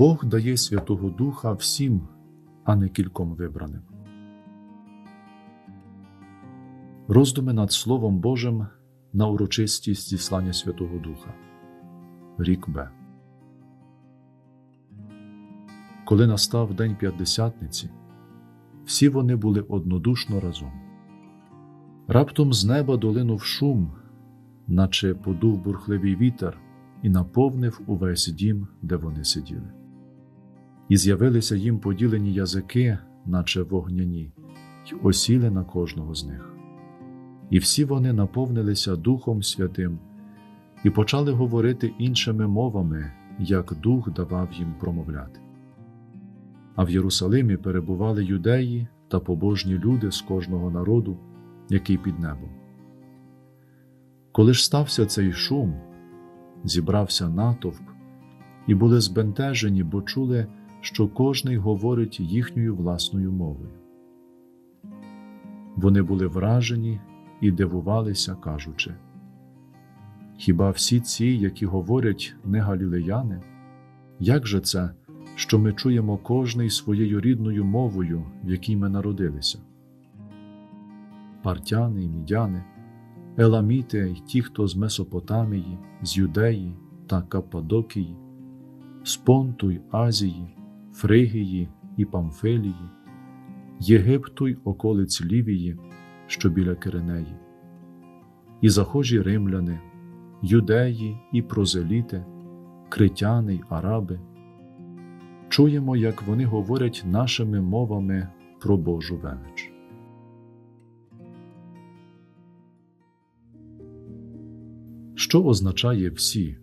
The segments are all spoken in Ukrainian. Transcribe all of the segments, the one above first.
Бог дає Святого Духа всім, а не кільком вибраним. Роздуми над Словом Божим на урочистість зіслання Святого Духа. Рік Б. Коли настав День П'ятдесятниці, всі вони були однодушно разом. Раптом з неба долинув шум, наче подув бурхливий вітер, і наповнив увесь дім, де вони сиділи. І з'явилися їм поділені язики, наче вогняні, й осіли на кожного з них. І всі вони наповнилися Духом Святим і почали говорити іншими мовами, як Дух давав їм промовляти. А в Єрусалимі перебували юдеї та побожні люди з кожного народу, який під небом. Коли ж стався цей шум, зібрався натовп, і були збентежені, бо чули, що кожний говорить їхньою власною мовою. Вони були вражені і дивувалися, кажучи: Хіба всі ці, які говорять не галілеяни? Як же це, що ми чуємо кожний своєю рідною мовою, в якій ми народилися? Партяни і мідяни, еламіти й ті, хто з Месопотамії, з Юдеї та Каппадокії, з Понту й Азії, Фригії і Памфилії, Єгипту й околиць Лівії, що біля Киренеї, і захожі римляни, юдеї і прозеліти, критяни й араби. Чуємо, як вони говорять нашими мовами про Божу велич. Що означає всі?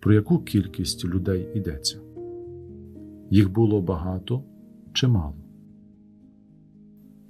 Про яку кількість людей йдеться? Їх було багато чи мало?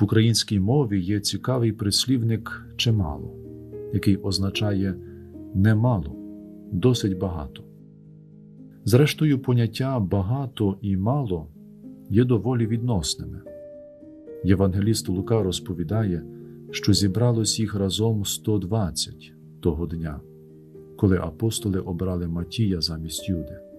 В українській мові є цікавий прислівник чимало, який означає немало, досить багато. Зрештою, поняття багато і мало є доволі відносними. Євангеліст Лука розповідає, що зібралось їх разом 120 того дня, коли апостоли обрали Матія замість Юди.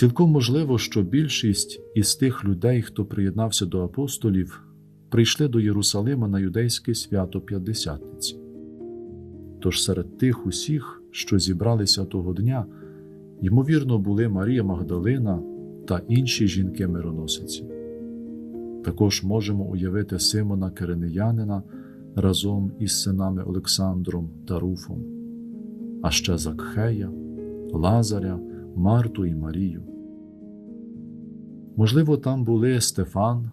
Цілком можливо, що більшість із тих людей, хто приєднався до апостолів, прийшли до Єрусалима на юдейське свято П'ятдесятниці. Тож серед тих усіх, що зібралися того дня, ймовірно, були Марія Магдалина та інші жінки-мироносиці. Також можемо уявити Симона Киринеянина разом із синами Олександром та Руфом, а ще Закхея, Лазаря, Марту і Марію. Можливо, там були Стефан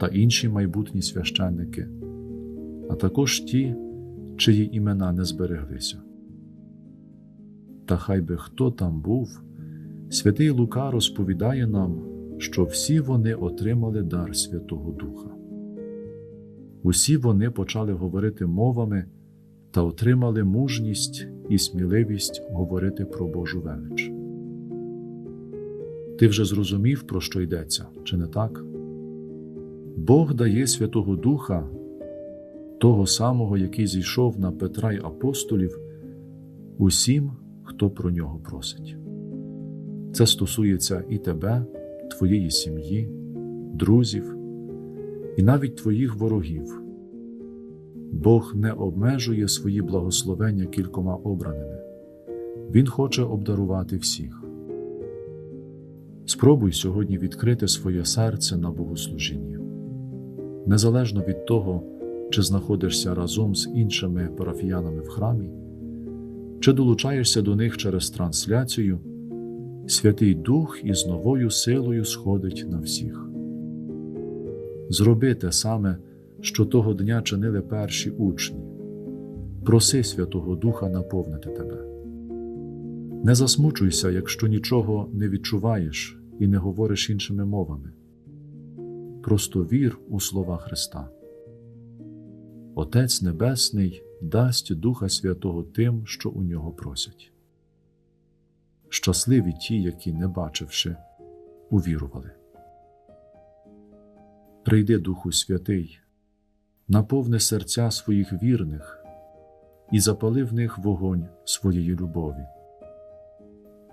та інші майбутні священники, а також ті, чиї імена не збереглися. Та хай би хто там був, святий Лука розповідає нам, що всі вони отримали дар Святого Духа. Усі вони почали говорити мовами та отримали мужність і сміливість говорити про Божу велич. Ти вже зрозумів, про що йдеться, чи не так? Бог дає Святого Духа, того самого, який зійшов на Петра й апостолів, усім, хто про нього просить. Це стосується і тебе, твоєї сім'ї, друзів, і навіть твоїх ворогів. Бог не обмежує свої благословення кількома обраними, Він хоче обдарувати всіх. Спробуй сьогодні відкрити своє серце на богослужіння. Незалежно від того, чи знаходишся разом з іншими парафіянами в храмі, чи долучаєшся до них через трансляцію, Святий Дух із новою силою сходить на всіх. Зроби те саме, що того дня чинили перші учні. Проси Святого Духа наповнити тебе. Не засмучуйся, якщо нічого не відчуваєш і не говориш іншими мовами. Просто вір у слова Христа. Отець Небесний дасть Духа Святого тим, що у нього просять. Щасливі ті, які, не бачивши, увірували. Прийди, Духу Святий, наповни серця своїх вірних і запали в них вогонь своєї любові.